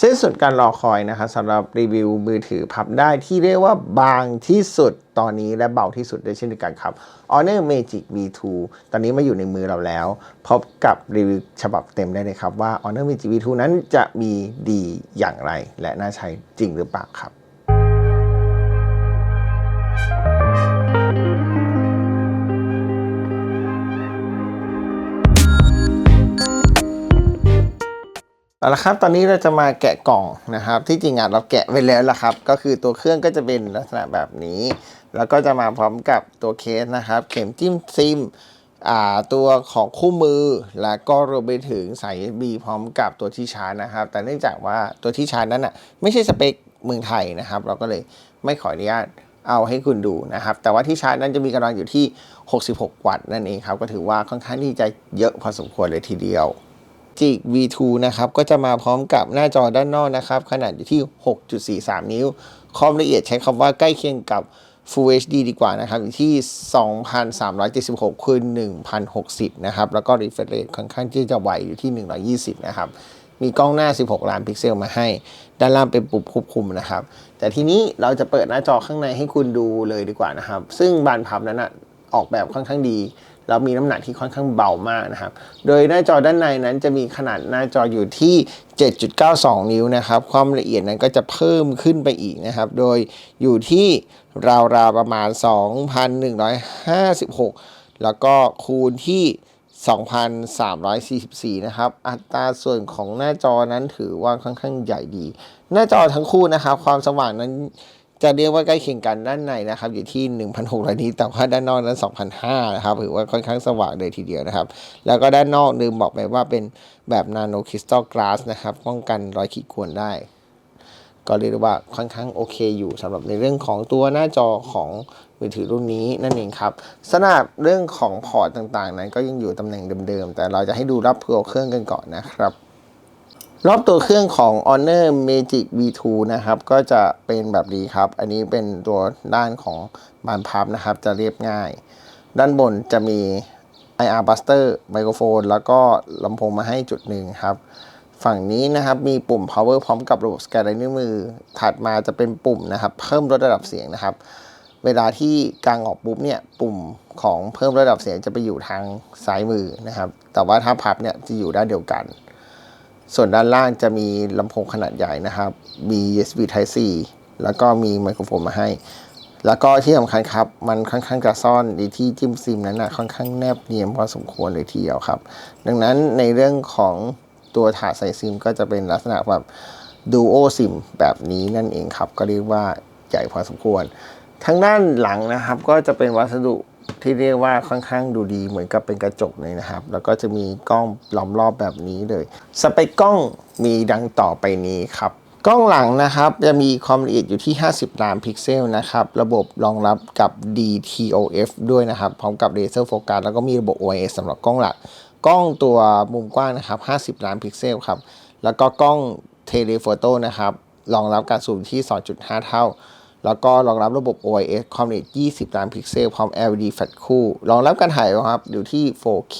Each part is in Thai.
สิ้นสุดการรอคอยนะครับสำหรับรีวิวมือถือพับได้ที่เรียกว่าบางที่สุดตอนนี้และเบาที่สุดด้วยเช่นเดียวกันครับ Honor Magic V2 ตอนนี้มาอยู่ในมือเราแล้ว พบกับรีวิวฉบับเต็มได้เลยครับว่า Honor Magic V2 นั้นจะมีดีอย่างไร และน่าใช้จริงหรือเปล่าครับ เอาละครับ ตอนนี้เราจะมาแกะกล่องนะครับ ที่จริงอะเราแกะไว้แล้วละครับ ก็คือตัวเครื่องก็จะเป็นลักษณะแบบนี้ แล้วก็จะมาพร้อมกับตัวเคสนะครับ เข็มจิ้มซิมอ่าตัวของคู่มือแล้วก็รวมไปถึงสาย USB พร้อมกับตัวที่ชาร์จนะครับ แต่เนื่องจากว่าตัวที่ชาร์จนั้นอะไม่ใช่สเปคเมืองไทยนะครับ เราก็เลยไม่ขออนุญาตเอาให้คุณดูนะครับ แต่ว่าที่ชาร์จนั้นจะมีกำลังอยู่ที่ 66 วัตต์นั่นเองครับ ก็ถือว่าค่อนข้างที่จะเยอะพอสมควรเลยทีเดียว จิก V2 นะครับ ก็จะมาพร้อมกับหน้าจอด้านนอกนะครับ ขนาดอยู่ที่ 6.43 นิ้ว ความละเอียดใช้คำว่าใกล้เคียงกับ Full HD ดีกว่านะครับ อยู่ที่ 2,376คูณ1,060 นะครับ แล้วก็ refresh rate ค่อนข้างที่จะไวอยู่ที่ 120 นะครับ มีกล้องหน้า 16 ล้านพิกเซลมาให้ ด้านล่างเป็นปุ่มควบคุมนะครับ แต่ทีนี้เราจะเปิดหน้าจอข้างในให้คุณดูเลยดีกว่านะครับ ซึ่งบานพับนั้นนะออกแบบค่อนข้างดี แล้วมีน้ำหนักที่ค่อนข้างเบามากนะครับ โดยหน้าจอด้านในนั้นจะมีขนาดหน้าจออยู่ที่ 7.92 นิ้วนะครับ ความละเอียดนั้นก็จะเพิ่มขึ้นไปอีกนะครับ โดยอยู่ที่ราวๆประมาณ 2,156 แล้วก็คูณที่ 2,344 นะครับ อัตราส่วนของหน้าจอนั้นถือว่าค่อนข้างใหญ่ดี หน้าจอทั้งคู่นะครับ ความสว่างนั้น จะเรียกว่าใกล้เคียงกันด้านในนะครับ อยู่ที่ 1,600นิตแต่ว่าด้านนอกนั้น 2,500 นะครับถือว่าค่อนข้างสว่างเลยทีเดียวนะครับ แล้วก็ด้านนอกลืมบอกไปว่าเป็นแบบนาโนคริสตัลกลาสนะครับป้องกันรอยขีดข่วนได้ ก็เรียกว่าค่อนข้างโอเคอยู่สำหรับในเรื่องของตัวหน้าจอของมือถือรุ่นนี้นั่นเองครับสำหรับเรื่องของพอร์ตต่างๆ นั้นก็ยังอยู่ตำแหน่งเดิมๆ แต่เราจะให้ดูรับตัวเครื่องกันก่อนนะครับ รอบตัวเครื่องของ Honor Magic V2 นะครับ ก็จะเป็นแบบนี้ครับ อันนี้เป็นตัวด้านของบานพับนะครับ จะเรียบง่าย ด้านบนจะมี IR Buster ไมโครโฟน แล้วก็ลำโพงมาให้จุดหนึ่งครับ ฝั่งนี้นะครับมีปุ่ม power พร้อมกับระบบสแกนลายนิ้วมือ ถัดมาจะเป็นปุ่มนะครับ เพิ่มลดระดับเสียงนะครับ เวลาที่กลางออกปุ๊บเนี่ยปุ่มของเพิ่มระดับเสียงจะไปอยู่ทางซ้ายมือนะครับ แต่ว่าถ้าพับเนี่ยจะอยู่ด้านเดียวกัน ส่วนด้านล่างจะมีลำโพงขนาดใหญ่นะครับ มี USB Type C แล้วก็มีไมโครโฟนมาให้ แล้วก็ที่สำคัญครับ มันค่อนข้างจะซ่อนในที่จิ้มซิมนั้นนะค่อนข้างแนบเนียนพอสมควรเลยทีเดียวครับ ดังนั้นในเรื่องของตัวถาดใส่ซิมก็จะเป็นลักษณะแบบ Duo SIM แบบนี้นั่นเองครับ ก็เรียกว่าใหญ่พอสมควร ทางด้านหลังนะครับก็จะเป็นวัสดุ ที่เรียกว่าค่อนข้างดูดีเหมือนกับเป็นกระจกเลยนะครับ แล้วก็จะมีกล้องล้อมรอบแบบนี้เลย สเปคกล้องมีดังต่อไปนี้ครับกล้องหลังนะครับจะมีความละเอียดอยู่ที่ 50 ล้านพิกเซลนะครับ ระบบรองรับกับ DTOF ด้วยนะครับ พร้อมกับ Laser Focus แล้วก็มีระบบ OIS สำหรับกล้องหลัก กล้องตัวมุมกว้างนะครับ 50 ล้านพิกเซลครับ แล้วก็กล้องเทเลโฟโต้นะครับ รองรับการซูมที่ 2.5 เท่า แล้วก็รองรับระบบ OIS ความละเอียด 20 ล้านพิกเซล พร้อม LED แฟลชคู่ รองรับการถ่ายนะครับอยู่ที่ 4K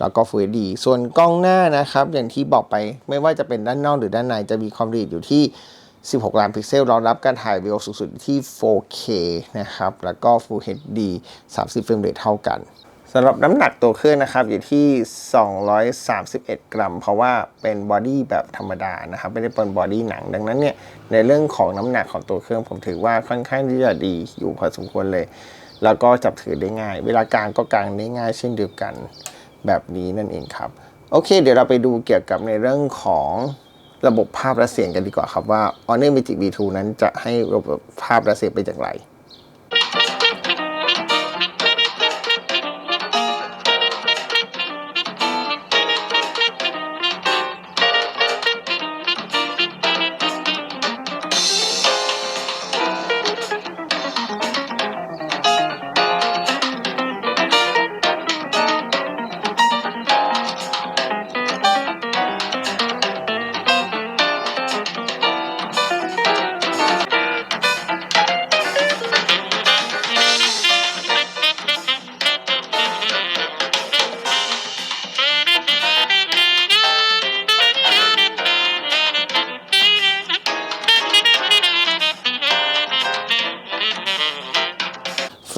แล้วก็ Full HD ส่วนกล้องหน้านะครับ อย่างที่บอกไปไม่ว่าจะเป็นด้านนอกหรือด้านในจะมีความละเอียดอยู่ที่ 16 ล้านพิกเซล รองรับการถ่ายวิดีโอสูงสุดที่ 4K นะครับ แล้วก็ Full HD 30 เฟรมเรทเท่ากัน สำหรับน้ำหนักตัวเครื่องนะครับอยู่ที่ 231 กรัม เพราะว่าเป็นบอดี้แบบธรรมดานะครับไม่ได้เป็นบอดี้หนังดังนั้นเนี่ยในเรื่องของน้ำหนักของตัวเครื่องผมถือว่าค่อนข้างที่จะดีอยู่พอสมควรเลย แล้วก็จับถือได้ง่าย เวลากลางก็กลางได้ง่ายเช่นเดียวกันแบบนี้นั่นเองครับ โอเค เดี๋ยวเราไปดูเกี่ยวกับในเรื่องของระบบภาพและเสียงกันดีกว่าครับว่า Honor Magic V2 นั้นจะให้ระบบภาพและเสียงเป็นอย่างไร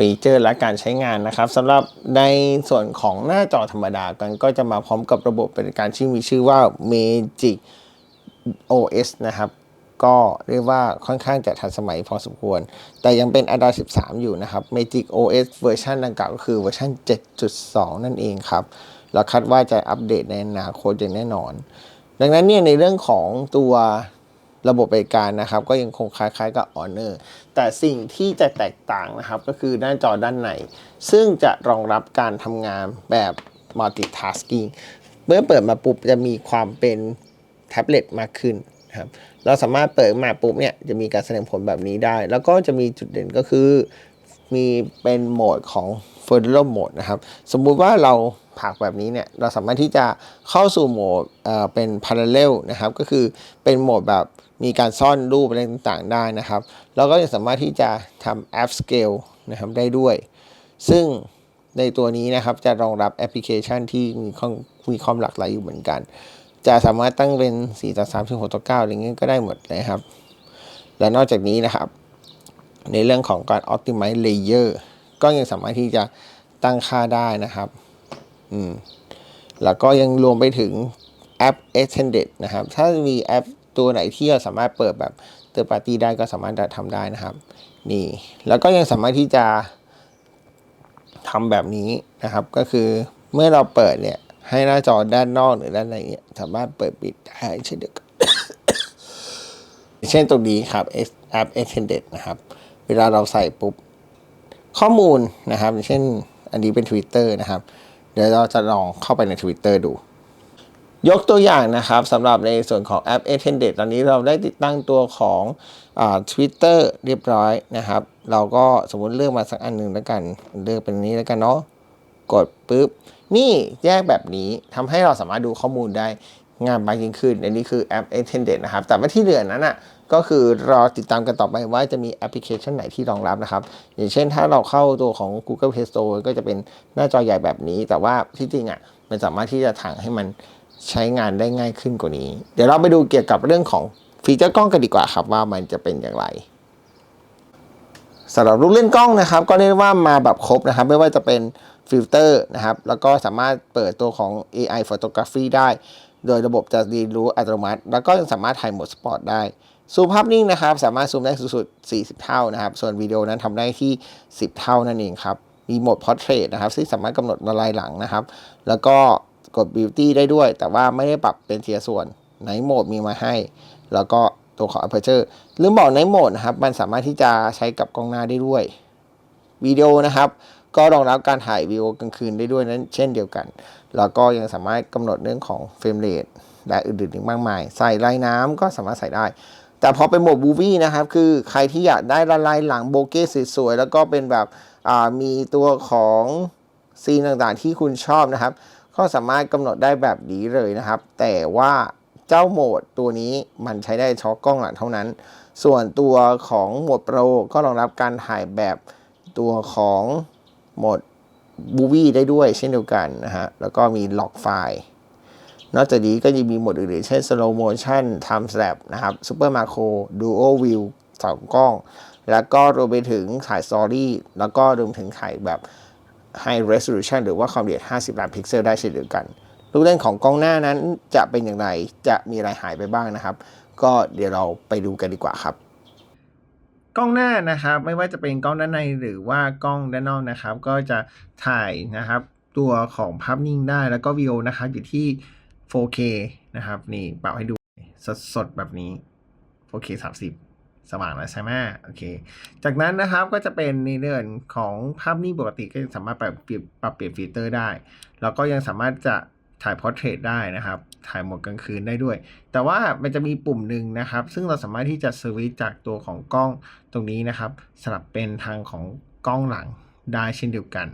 ฟีเจอร์และการใช้งานนะครับสำหรับในส่วนของหน้าจอธรรมดากันก็จะมาพร้อมกับระบบเป็นการที่มีชื่อว่า Magic OS นะครับ ก็เรียกว่าค่อนข้างจะทันสมัยพอสมควร แต่ยังเป็น Android 13 อยู่นะครับ Magic OS เวอร์ชันดังกล่าวก็คือเวอร์ชัน7.2 นั่นเองครับแล้วคาดว่าจะอัปเดตในอนาคตอย่างแน่นอน ดังนั้นเนี่ยในเรื่องของตัว ระบบบริการนะครับ ก็ยังคงคล้ายๆกับ Honor แต่สิ่งที่จะแตกต่างนะครับ ก็คือหน้าจอด้านใน ซึ่งจะรองรับการทำงานแบบ multitasking เมื่อเปิดมาปุ๊บจะมีความเป็นแท็บเล็ตมากขึ้นครับเราสามารถเปิดมาปุ๊บเนี่ยจะมีการแสดงผลแบบนี้ได้ แล้วก็จะมีจุดเด่นก็คือ มีเป็นโหมดของ f e r r a l mode นะครับ สมมุติว่าเราผักแบบนี้เนี่ยเราสามารถที่จะเข้าสู่โหมดเเป็น parallel นะครับ ก็คือเป็นโหมดแบบ มีการซ่อนรูปอะไรต่างๆได้นะครับ แล้วก็ยังสามารถที่จะทำ app scale นะครับได้ด้วย ซึ่งในตัวนี้นะครับจะรองรับแอปพลิเคชันที่มีความมีความหลากหลายอยู่เหมือนกัน จะสามารถตั้งเป็น 4 ต่อ3 6ต่อ9อะไรเงี้ยก็ได้หมดเลยครับ และนอกจากนี้นะครับ ในเรื่องของการ optimize layer ก็ยังสามารถที่จะตั้งค่าได้นะครับ อืม แล้วก็ยังรวมไปถึงแอป extended นะครับ ถ้ามีแอป ตัวไหนที่เราสามารถเปิดแบบ third party ได้ก็สามารถจะทำได้นะครับ นี่ แล้วก็ยังสามารถที่จะทำแบบนี้นะครับ ก็คือเมื่อเราเปิดเนี่ย ให้หน้าจอด้านนอกหรือด้านในเนี่ยสามารถเปิดปิดได้เช่นเดียวกันเช่นตรงนี้ครับแอป extended นะครับ เวลาเราใส่ปุ๊บ ข้อมูลนะครับ เช่นอันนี้เป็น Twitter นะครับ เดี๋ยวเราจะลองเข้าไปใน Twitter ดู ยกตัวอย่างนะครับสำหรับในส่วนของแอป a t e n d e d ตอนนี้เราได้ติดตั้งตัวของอ่า Twitter เรียบร้อยนะครับ เราก็สมมุติเลือกมาสักอันหนึ่งแล้วกัน เลือกเป็นนี้แล้วกันเนาะกดปุ๊บ นี่แยกแบบนี้ทำให้เราสามารถดูข้อมูลได้งานมากยิ่งขึ้นอันนี้คือแอป a t e n d e d นะครับ แต่ว่าที่เหลือนั้นอะก็คือรอติดตามกันต่อไปว่าจะมีแอปพลิเคชันไหนที่รองรับนะครับ อย่างเช่นถ้าเราเข้าตัวของ Google Play Store ก็จะเป็นหน้าจอใหญ่แบบนี้ แต่ว่าที่จริงอะมันสามารถที่จะถังให้มัน ใช้งานได้ง่ายขึ้นกว่านี้ เดี๋ยวเราไปดูเกี่ยวกับเรื่องของฟีเจอร์กล้องกันดีกว่าครับว่ามันจะเป็นอย่างไรสำหรับลูกเล่นกล้องนะครับ ก็เรียกว่ามาแบบครบนะครับ ไม่ว่าจะเป็นฟิลเตอร์นะครับ แล้วก็สามารถเปิดตัวของ AI Photography ได้ โดยระบบจะเรียนรู้อัตโนมัติ แล้วก็ยังสามารถถ่ายโหมดสปอร์ตได้ ซูมภาพนิ่งนะครับ สามารถซูมได้สูงสุด 40 เท่านะครับ ส่วนวิดีโอนั้นทำได้ที่ 10 เท่านั่นเองครับ มีโหมด Portrait นะครับ ซึ่งสามารถกำหนดละลายหลังนะครับ แล้วก็ กด Beauty ได้ด้วย แต่ว่าไม่ได้ปรับเป็นเทียส่วนในโหมดมีมาให้ แล้วก็ตัวของ Aperture ลืมบอกในโหมดนะครับ มันสามารถที่จะใช้กับกล้องหน้าได้ด้วยวิดีโอนะครับ ก็รองรับการถ่ายวิดีโอกลางคืนได้ด้วยนั้นเช่นเดียวกัน แล้วก็ยังสามารถกำหนดเรื่องของเฟรมเรทและอื่นๆอีกมากมาย ใส่ลายน้ำก็สามารถใส่ได้แต่พอเป็นโหมดบูวี่นะครับ คือใครที่อยากได้ละลายหลังโบเก้สวยๆ แล้วก็เป็นแบบมีตัวของซีนต่างๆที่คุณชอบนะครับ ก็สามารถกำหนดได้แบบนี้เลยนะครับ แต่ว่าเจ้าโหมดตัวนี้มันใช้ได้เฉพาะกล้องหลังเท่านั้น ส่วนตัวของโหมดโปรก็รองรับการถ่ายแบบตัวของโหมดบูวี่ได้ด้วยเช่นเดียวกันนะฮะ แล้วก็มีล็อกไฟล์ นอกจากนี้ก็ยังมีโหมดอื่นๆ เช่น slow motion time slap นะครับ super macro duo view สองกล้อง แล้วก็รวมไปถึงถ่าย story แล้วก็รวมถึงถ่ายแบบ high resolution หรือว่าความละเอียด 50 ล้านพิกเซลได้เช่นเดียวกันลูกเล่นของกล้องหน้านั้นจะเป็นอย่างไร จะมีอะไรหายไปบ้างนะครับ ก็เดี๋ยวเราไปดูกันดีกว่าครับ กล้องหน้านะครับ ไม่ว่าจะเป็นกล้องด้านในหรือว่ากล้องด้านนอกนะครับ ก็จะถ่ายนะครับ ตัวของภาพนิ่งได้แล้วก็วิดีโอนะครับอยู่ที่ 4K นะครับ นี่เปรับให้ดูสดๆแบบนี้ 4K 30 สว่างแล้วใช่ไหมโอเค จากนั้นนะครับก็จะเป็นในเรื่องของภาพนิ่งปกติก็สามารถปรับเปลี่ยนปรับเปลี่ยนฟิลเตอร์ได้ แล้วก็ยังสามารถจะถ่ายพอร์เทรตได้นะครับ ถ่ายหมดกลางคืนได้ด้วย แต่ว่ามันจะมีปุ่มหนึ่งนะครับ ซึ่งเราสามารถที่จะสวิตช์จากตัวของกล้องตรงนี้นะครับสลับเป็นทางของกล้องหลังได้เช่นเดียวกัน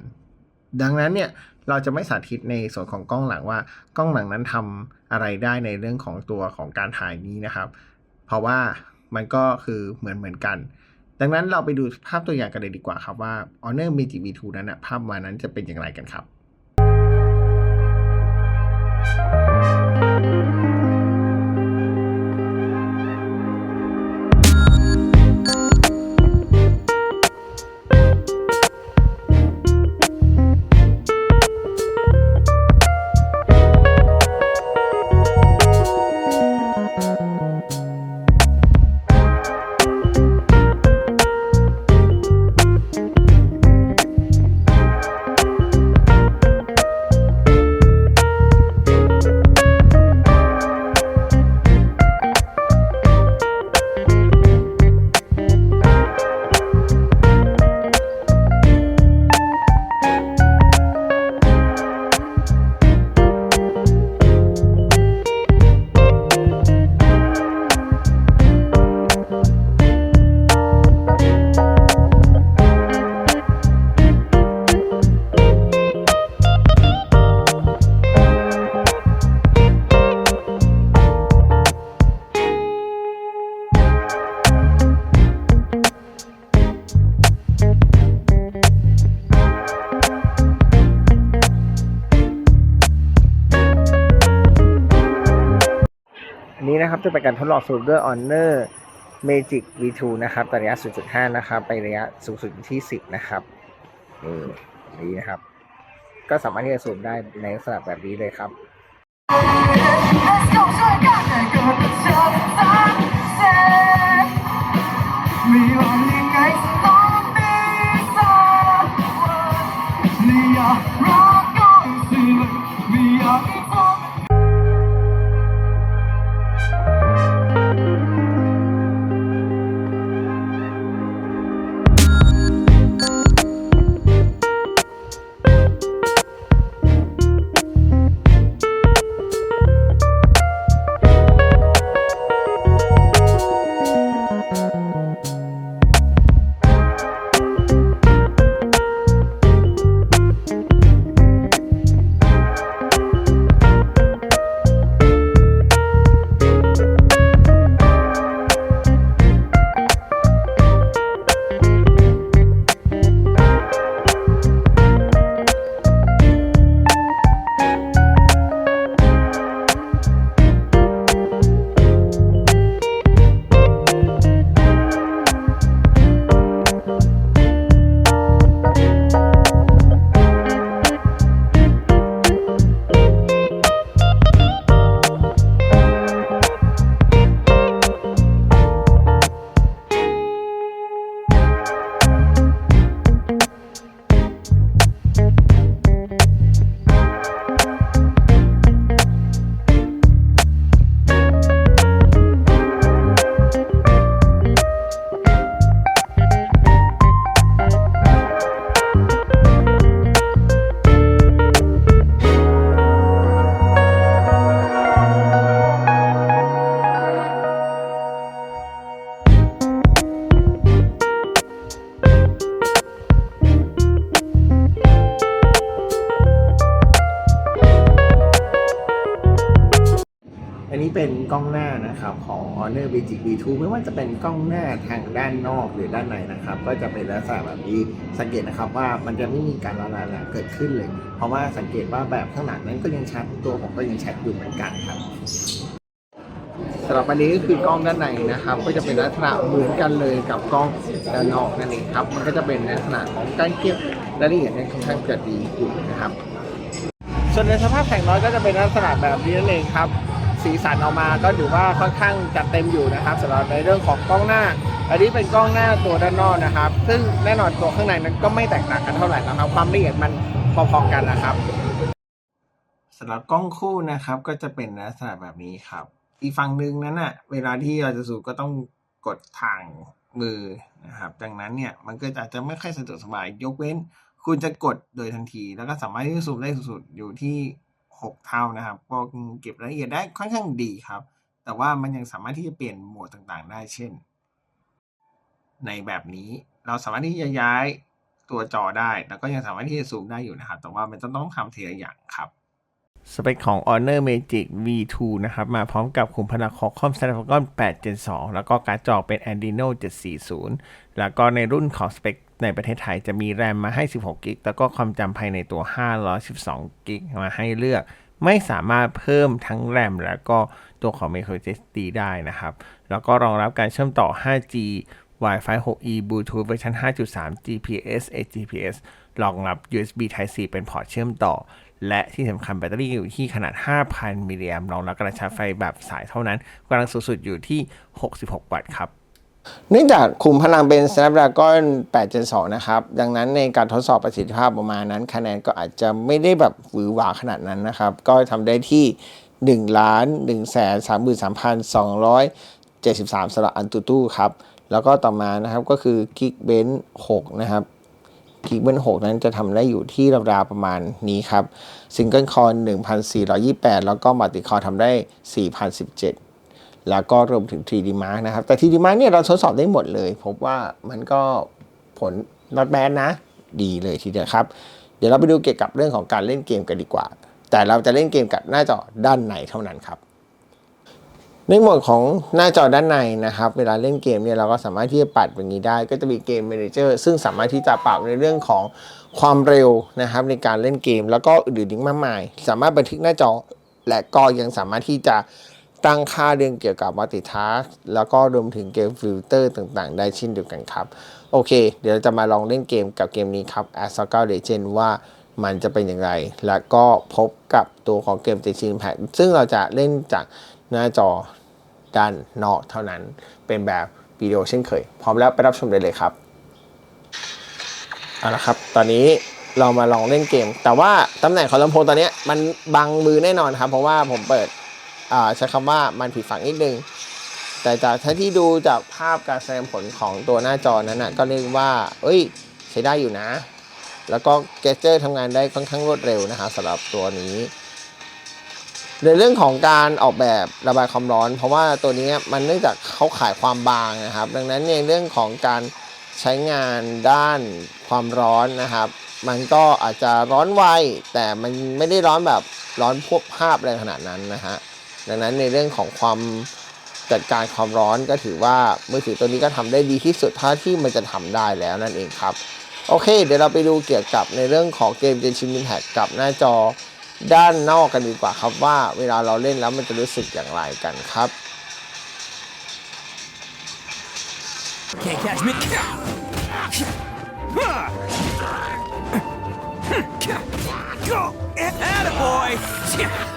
ดังนั้นเนี่ยเราจะไม่สาธิตในส่วนของกล้องหลังว่ากล้องหลังนั้นทำอะไรได้ในเรื่องของตัวของการถ่ายนี้นะครับ เพราะว่า มันก็คือเหมือนเหมือนกัน ดังนั้นเราไปดูภาพตัวอย่างกันเลยดีกว่าครับว่า Honor Magic V2 นั้นนะภาพมานั้นจะเป็นอย่างไรกันครับ จะเป็นการทดลองสูตรด้วย Honor Magic V2 นะครับระยะ 0.5 นะครับ ไประยะสูงสุดที่ 10 นะครับนี่นี้นะครับ ก็สามารถที่จะสูมได้ในลักษณะแบบนี้เลยครับมีวันให้เกิดเป็นเชิงสามเสนไม่ว่ายังไง นี้เป็นกล้องหน้านะครับของ Honor Magic V2 ไม่ว่าจะเป็นกล้องหน้าทางด้านนอกหรือด้านในนะครับ ก็จะเป็นลักษณะแบบนี้สังเกตนะครับว่ามันจะไม่มีการละลายเกิดขึ้นเลย เพราะว่าสังเกตว่าแบบข้างหลังนั้นก็ยังชัดตัวผมก็ยังชัดอยู่เหมือนกันครับสำหรับอันนี้ก็คือกล้องด้านในนะครับ ก็จะเป็นลักษณะเหมือนกันเลยกับกล้องด้านนอกนั่นเองครับ มันก็จะเป็นลักษณะของการเก็บรายละเอียดเนี่ยค่อนข้างจะดีอยู่นะครับ ส่วนในสภาพแข่งน้อยก็จะเป็นลักษณะแบบนี้นั่นเองครับ สีสันออกมาก็ถือว่าค่อนข้างจัดเต็มอยู่นะครับสำหรับในเรื่องของกล้องหน้า อันนี้เป็นกล้องหน้าตัวด้านนอกนะครับ ซึ่งแน่นอนตัวข้างในนั้นก็ไม่แตกต่างกันเท่าไหร่นะครับ ความละเอียดมันพอๆกันนะครับสำหรับกล้องคู่นะครับก็จะเป็นลักษณะแบบนี้ครับ อีกฝั่งหนึ่งนั้นอะเวลาที่เราจะสูบก็ต้องกดทางมือนะครับ ดังนั้นเนี่ยมันก็อาจจะไม่ค่อยสะดวกสบายยกเว้น คุณจะกดโดยทันที แล้วก็สามารถที่จะซูมได้สุดๆอยู่ที่ 6 เท่านะครับ ก็เก็บรายละเอียดได้ค่อนข้างดีครับ แต่ว่ามันยังสามารถที่จะเปลี่ยนโหมดต่างๆ ได้เช่น ในแบบนี้เราสามารถที่จะย้ายตัวจอได้ แล้วก็ยังสามารถที่จะซูมได้อยู่นะครับ แต่ว่ามันจะต้องทำทีละอย่างครับสเปคของ Honor Magic V2 นะครับ มาพร้อมกับขุมพลัง Qualcomm Snapdragon 8 Gen 2แล้วก็การ์ดจอเป็น Adreno 740 แล้วก็ในรุ่นของสเปค ในประเทศไทยจะมีแรมมาให้ 16 กิก แล้วก็ความจำภายในตัว 512 กิก มาให้เลือก ไม่สามารถเพิ่มทั้งแรมแล้วก็ตัวของ microSD ได้นะครับ แล้วก็รองรับการเชื่อมต่อ 5G Wi-Fi 6E Bluetooth เวอร์ชัน5.3 GPS AGPS รองรับ USB Type C เป็นพอร์ตเชื่อมต่อ และที่สำคัญแบตเตอรี่อยู่ที่ขนาด 5,000 มิลลิแอมป์รองรับการชาร์จไฟแบบสายเท่านั้นกำลังสูงสุดอยู่ที่ 66 วัตต์ครับ เนื่องจากคุมพลังเป็น Snapdragon 8 Gen 2นะครับ ดังนั้นในการทดสอบประสิทธิภาพประมาณนั้นคะแนนก็อาจจะไม่ได้แบบหวือหวาขนาดนั้นนะครับ ก็ทำได้ที่ 1 ล้าน1แสน33,273 สำหรับอันตูตู้ครับ แล้วก็ต่อมานะครับก็คือ Geekbench 6 นะครับ Geekbench 6 นั้นจะทำได้อยู่ที่ราวๆประมาณนี้ครับ Single Core 1,428 แล้วก็ Multi Core ทำได้ 4,017 แล้วก็รวมถึง 3D Mark นะครับ แต่ 3D Mark เนี่ยเราทดสอบได้หมดเลย พบว่ามันก็ผล not bad นะ ดีเลยทีเดียวครับ เดี๋ยวเราไปดูเกี่ยวกับเรื่องของการเล่นเกมกันดีกว่า แต่เราจะเล่นเกมกับหน้าจอด้านในเท่านั้นครับ ในหมดของหน้าจอด้านในนะครับ เวลาเล่นเกมเนี่ยเราก็สามารถที่จะปัดแบบนี้ได้ ก็จะมีเกม Manager ซึ่งสามารถที่จะปรับในเรื่องของความเร็วนะครับ ในการเล่นเกมแล้วก็อื่นๆอีกมากมาย สามารถบันทึกหน้าจอและก็ยังสามารถที่จะ ตั้งค่าเรื่องเกี่ยวกับ multitask แล้วก็รวมถึงเกมฟิลเตอร์ต่างๆ ได้เช่นเดียวกันครับ โอเค เดี๋ยวเราจะมาลองเล่นเกมกับเกมนี้ครับ a s o c a Legend ว่ามันจะเป็นอย่างไร แล้วก็พบกับตัวของเกม Genshin Impact ซึ่งเราจะเล่นจากหน้าจอด้านนอกเท่านั้น เป็นแบบวิดีโอเช่นเคย พร้อมแล้วไปรับชมได้เลยครับเอาละครับ ตอนนี้เรามาลองเล่นเกม แต่ว่าตำแหน่งของลำโพงตอนนี้มันบังมือแน่นอนครับ เพราะว่าผมเปิด ใช้คำว่ามันผิดฝั่งนิดนึง แต่จากถ้าที่ดูจากภาพการแสดงผลของตัวหน้าจอนั้นนะก็เรียกว่า เอ้ย ใช้ได้อยู่นะ แล้วก็เกจเจอร์ทำงานได้ค่อนข้างรวดเร็วนะฮะสำหรับตัวนี้ในเรื่องของการออกแบบระบายความร้อน เพราะว่าตัวนี้มันเนื่องจากเขาขายความบางนะครับ ดังนั้นในเรื่องของการใช้งานด้านความร้อนนะครับ มันก็อาจจะร้อนไวแต่มันไม่ได้ร้อนแบบร้อนพวกภาพอะไรขนาดนั้นนะฮะ ดังนั้นในเรื่องของความจัดการความร้อนก็ถือว่ามือถือตัวนี้ก็ทำได้ดีที่สุดเท่าที่มันจะทำได้แล้วนั่นเองครับ โอเค เดี๋ยวเราไปดูเกี่ยวกับในเรื่องของเกม Genshin Impact กับหน้าจอด้านนอกกันดีกว่าครับว่าเวลาเราเล่นแล้วมันจะรู้สึกอย่างไรกันครับ Can't catch me. Go! Attaboy!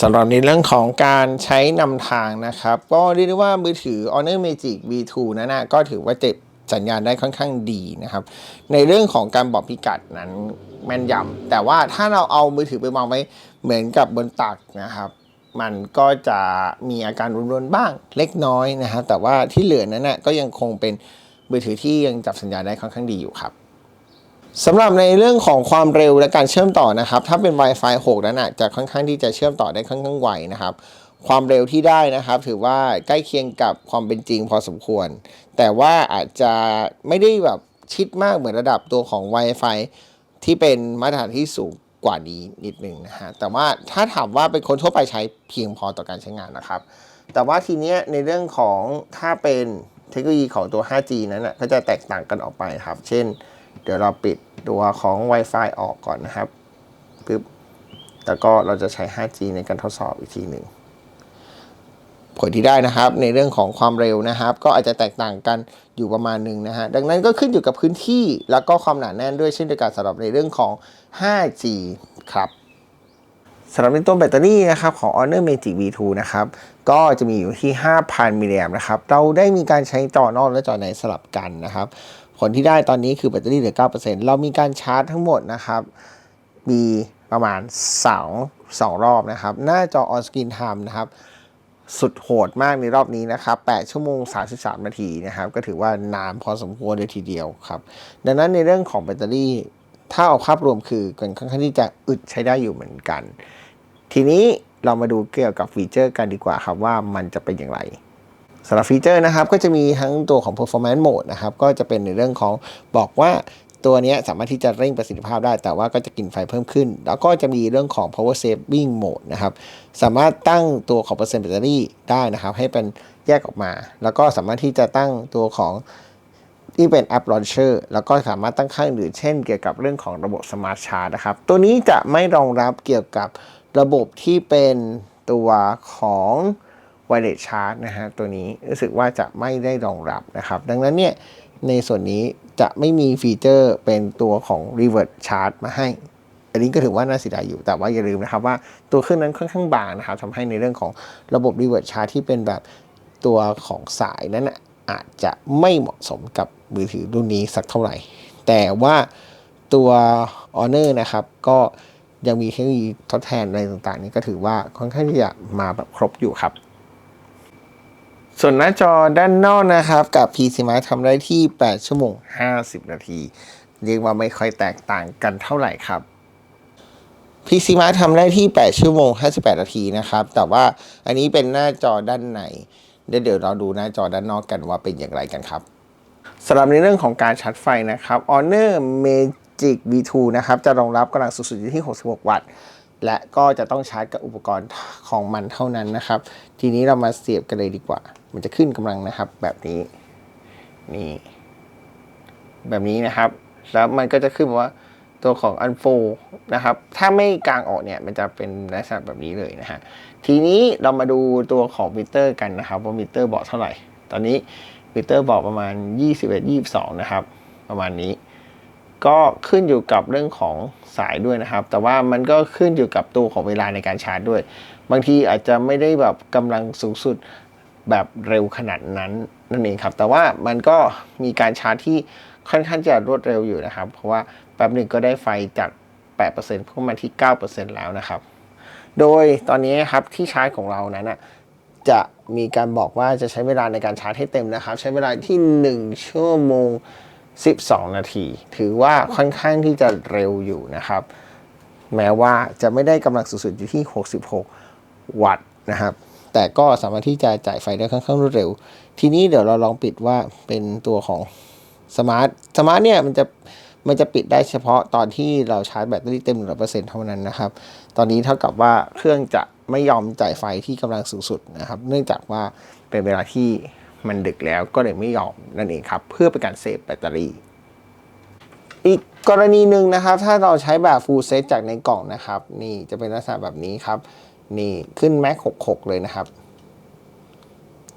สำหรับในเรื่องของการใช้นำทางนะครับ ก็เรียกได้ว่ามือถือ Honor Magic V2 นั้นนะก็ถือว่าเจ็บสัญญาณได้ค่อนข้างดีนะครับ ในเรื่องของการบอกพิกัดนั้นแม่นยำแต่ว่าถ้าเราเอามือถือไปวางไว้เหมือนกับบนตักนะครับ มันก็จะมีอาการรุนๆบ้างเล็กน้อยนะครับแต่ว่าที่เหลือนั้นนะก็ยังคงเป็นมือถือที่ยังจับสัญญาณได้ค่อนข้างดีอยู่ครับ สำหรับในเรื่องของความเร็วและการเชื่อมต่อนะครับ ถ้าเป็น Wi-Fi 6 นั้นนะจะค่อนข้างที่จะเชื่อมต่อได้ค่อนข้างไวนะครับ ความเร็วที่ได้นะครับ ถือว่าใกล้เคียงกับความเป็นจริงพอสมควร แต่ว่าอาจจะไม่ได้แบบชิดมากเหมือนระดับตัวของ Wi-Fi ที่เป็นมาตรฐานที่สูงกว่านี้นิดนึงนะฮะแต่ว่าถ้าถามว่าเป็นคนทั่วไปใช้เพียงพอต่อการใช้งานนะครับ แต่ว่าทีเนี้ยในเรื่องของถ้าเป็นเทคโนโลยีของตัว 5G นั้นนะก็จะแตกต่างกันออกไปครับ เช่น เดี๋ยวเราปิดตัวของ Wi-Fi ออกก่อนนะครับปึ๊บแล้วก็เราจะใช้ 5G ในการทดสอบอีกทีหนึ่งผลที่ได้นะครับในเรื่องของความเร็วนะครับ ก็อาจจะแตกต่างกันอยู่ประมาณหนึ่งนะฮะดังนั้นก็ขึ้นอยู่กับพื้นที่แล้วก็ความหนาแน่นด้วยเช่นเดียวกันสำหรับในเรื่องของ 5G ครับสำหรับในตัวแบตเตอรี่นะครับของ Honor Magic V2 นะครับก็จะมีอยู่ที่ 5,000 มิลลิแอมป์นะครับเราได้มีการใช้จอนอกและจอในสลับกันนะครับ ผลที่ได้ตอนนี้คือแบตเตอรี่เหลือ 9%เรามีการชาร์จทั้งหมดนะครับ มีประมาณ 2 2 รอบนะครับ หน้าจอ on screen time นะครับ สุดโหดมากในรอบนี้นะครับ 8 ชั่วโมง 33 นาทีนะครับ ก็ถือว่านานพอสมควรเลยทีเดียวครับ ดังนั้นในเรื่องของแบตเตอรี่ ถ้าเอาภาพรวมคือกันค่อนข้างที่จะอึดใช้ได้อยู่เหมือนกัน ทีนี้เรามาดูเกี่ยวกับฟีเจอร์กันดีกว่าครับว่ามันจะเป็นอย่างไร สำหรับฟีเจอร์นะครับก็จะมีทั้งตัวของ performance mode นะครับก็จะเป็นในเรื่องของบอกว่าตัวนี้สามารถที่จะเร่งประสิทธิภาพได้ แต่ว่าก็จะกินไฟเพิ่มขึ้น แล้วก็จะมีเรื่องของ power saving mode นะครับสามารถตั้งตัวของเปอร์เซ็นต์แบตเตอรี่ได้นะครับ ให้เป็นแยกออกมา แล้วก็สามารถที่จะตั้งตัวของที่เป็นแอป Launcher แล้วก็สามารถตั้งค่าอื่นเช่น เกี่ยวกับเรื่องของระบบ Smart Charge นะครับ ตัวนี้จะไม่รองรับเกี่ยวกับระบบที่เป็นตัวของ Wireless Charge นะฮะตัวนี้รู้สึกว่าจะไม่ได้รองรับนะครับ ดังนั้นเนี่ยในส่วนนี้จะไม่มีฟีเจอร์เป็นตัวของ Reverse Charge มาให้ อันนี้ก็ถือว่าน่าเสียดายอยู่ แต่ว่าอย่าลืมนะครับว่าตัวเครื่องนั้นค่อนข้างบางนะครับทำให้ในเรื่องของระบบ Reverse Charge ที่เป็นแบบตัวของสายนั้นน่ะอาจจะไม่เหมาะสมกับมือถือรุ่นนี้สักเท่าไหร่ แต่ว่าตัว Honor นะครับ ก็ยังมีเทคโนโลยีทดแทนอะไรต่างๆ นี่ก็ถือว่าค่อนข้างที่จะมาแบบครบอยู่ครับ ส่วนหน้าจอด้านนอกนะครับ กับ PC Mark ทำได้ที่ 8 ชั่วโมง 50 นาที เรียกว่าไม่ค่อยแตกต่างกันเท่าไหร่ครับ PC Mark ทำได้ที่ 8 ชั่วโมง 58 นาทีนะครับ แต่ว่าอันนี้เป็นหน้าจอด้านในเดี๋ยวเดี๋ยวเราดูหน้าจอด้านนอกกันว่าเป็นอย่างไรกันครับสำหรับในเรื่องของการชาร์จไฟนะครับ Honor Magic V2 นะครับ จะรองรับกำลังสูงสุดอยู่ที่ 66 วัตต์ และก็จะต้องชาร์จกับอุปกรณ์ของมันเท่านั้นนะครับ ทีนี้เรามาเสียบกันเลยดีกว่า มันจะขึ้นกำลังนะครับ แบบนี้นี่แบบนี้นะครับ แล้วมันก็จะขึ้นว่าตัวของ Unfold นะครับ ถ้าไม่กลางออกเนี่ย มันจะเป็นลักษณะแบบนี้เลยนะฮะ ทีนี้เรามาดูตัวของมิเตอร์กันนะครับ ว่ามิเตอร์บอกเท่าไหร่ ตอนนี้มิเตอร์บอกประมาณ 21 22 นะครับ ประมาณนี้ ก็ขึ้นอยู่กับเรื่องของ สายด้วยนะครับ แต่ว่ามันก็ขึ้นอยู่กับตัวของเวลาในการชาร์จด้วย บางทีอาจจะไม่ได้แบบกำลังสูงสุดแบบเร็วขนาดนั้นนั่นเองครับ แต่ว่ามันก็มีการชาร์จที่ค่อนข้างจะรวดเร็วอยู่นะครับ เพราะว่าแป๊บหนึ่งก็ได้ไฟจาก 8%เพิ่มมาที่ 9%แล้วนะครับ โดยตอนนี้ครับที่ชาร์จของเรานั้นนะจะมีการบอกว่าจะใช้เวลาในการชาร์จให้เต็มนะครับ ใช้เวลาที่ 1 ชั่วโมง 12 นาที ถือว่าค่อนข้างที่จะเร็วอยู่นะครับ แม้ว่าจะไม่ได้กำลังสูงสุดอยู่ที่ 66 วัตต์นะครับ แต่ก็สามารถที่จะจ่ายไฟได้ค่อนข้างรวดเร็ว ทีนี้เดี๋ยวเราลองปิดว่าเป็นตัวของสมาร์ทสมาร์ทเนี่ยมันจะมันจะปิดได้เฉพาะตอนที่เราชาร์จแบตเตอรี่เต็ม 100%เท่านั้นนะครับ ตอนนี้เท่ากับว่าเครื่องจะไม่ยอมจ่ายไฟที่กำลังสูงสุดนะครับ เนื่องจากว่าเป็นเวลาที่ มันดึกแล้วก็เลยไม่ยอมนั่นเองครับ เพื่อเป็นการเซฟแบตเตอรี่ อีกกรณีหนึ่งนะครับ ถ้าเราใช้แบบ full set จากในกล่องนะครับ นี่จะเป็นลักษณะแบบนี้ครับ นี่ขึ้น Mac 66 เลยนะครับ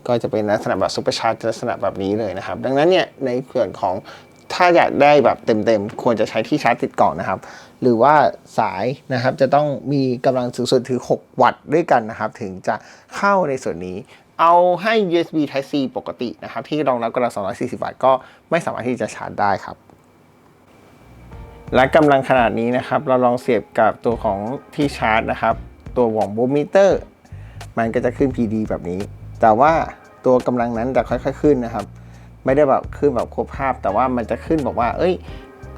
ก็จะเป็นลักษณะแบบซุปเปอร์ชาร์จลักษณะแบบนี้เลยนะครับ ดังนั้นเนี่ยในส่วนของถ้าอยากได้แบบเต็มๆ ควรจะใช้ที่ชาร์จติดกล่องนะครับ หรือว่าสายนะครับจะต้องมีกำลังสูงสุดถึง 6 วัตต์ด้วยกันนะครับ ถึงจะเข้าในส่วนนี้ เอาให้ USB Type C ปกตินะครับ ที่รองรับกำลัง 240 วัตต์ก็ไม่สามารถที่จะชาร์จได้ครับ และกำลังขนาดนี้นะครับ เราลองเสียบกับตัวของที่ชาร์จนะครับ ตัววอร์มโบมิเตอร์ มันก็จะขึ้น PD แบบนี้ แต่ว่าตัวกำลังนั้นจะค่อยๆขึ้นนะครับ ไม่ได้แบบขึ้นแบบครบภาพ แต่ว่ามันจะขึ้นบอกว่า เอ้ย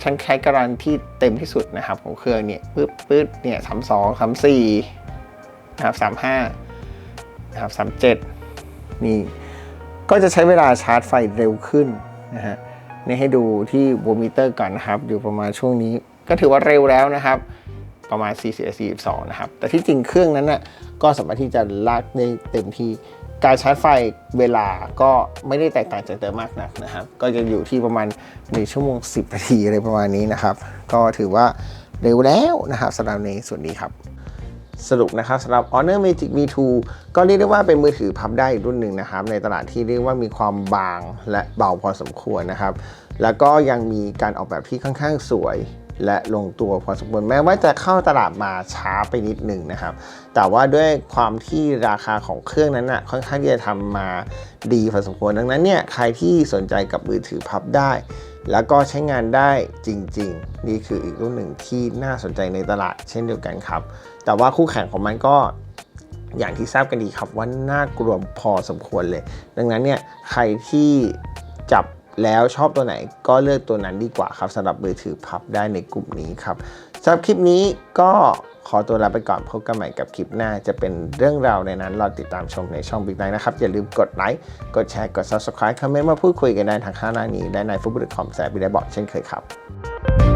ฉันใช้กำลังที่เต็มที่สุดนะครับของเครื่องเนี่ยปึ๊บปึ๊บเนี่ยสามสองสามสี่นะครับสามห้านะครับสามเจ็ด นี่ก็จะใช้เวลาชาร์จไฟเร็วขึ้นนะฮะนี่ให้ดูที่โวลต์มิเตอร์ก่อนนะครับ อยู่ประมาณช่วงนี้ ก็ถือว่าเร็วแล้วนะครับ ประมาณ 40 42 นะครับ แต่ที่จริงเครื่องนั้นน่ะก็สามารถที่จะลากได้เต็มที่การชาร์จไฟเวลาก็ไม่ได้แตกต่างจากเดิมมากนักนะครับ ก็จะอยู่ที่ประมาณ1ชั่วโมง 10 นาทีอะไรประมาณนี้นะครับ ก็ถือว่าเร็วแล้วนะครับสำหรับในส่วนนี้ครับ สรุปนะครับสำหรับ Honor Magic V2 ก็เรียกได้ว่าเป็นมือถือพับได้อีกรุ่นหนึ่งนะครับ ในตลาดที่เรียกว่ามีความบางและเบาพอสมควรนะครับ แล้วก็ยังมีการออกแบบที่ค่อนข้างสวยและลงตัวพอสมควรแม้ว่าจะเข้าตลาดมาช้าไปนิดหนึ่งนะครับ แต่ว่าด้วยความที่ราคาของเครื่องนั้นนะ่ะค่อนข้างที่จะทำมาดีพอสมควรดังนั้นเนี่ยใครที่สนใจกับมือถือพับได้ แล้วก็ใช้งานได้จริง ๆ นี่คืออีกรุ่นหนึ่งที่น่าสนใจในตลาดเช่นเดียวกันครับ แต่ว่าคู่แข่งของมันก็อย่างที่ทราบกันดีครับว่าน่ากลัวพอสมควรเลย ดังนั้นเนี่ยใครที่จับแล้วชอบตัวไหนก็เลือกตัวนั้นดีกว่าครับสำหรับมือถือพับได้ในกลุ่มนี้ครับ สำหรับคลิปนี้ก็ขอตัวลาไปก่อนพบกันใหม่กับคลิปหน้าจะเป็นเรื่องราวในนั้นรอติดตามชมในช่อง Big ไ i นะครับ อย่าลืมกดไลค์ กดแชร์ กด Subscribe คอมเมนต์มาพูดคุยกันได้ทางข้างหน้านี้และในฟุตบอลคอมแสบบิได้บอกเช่นเคยครับ